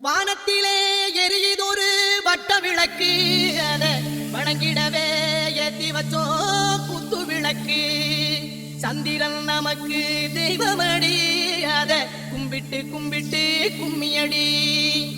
வானத்திலே எரியுதொரு வட்ட விளக்கு. அத வணங்கிடவே ஏத்தி வச்சோ குத்து விளக்கு. சந்திரன் நமக்கு தெய்வமடி. அத கும்பிட்டு கும்பிட்டு கும்மியடி.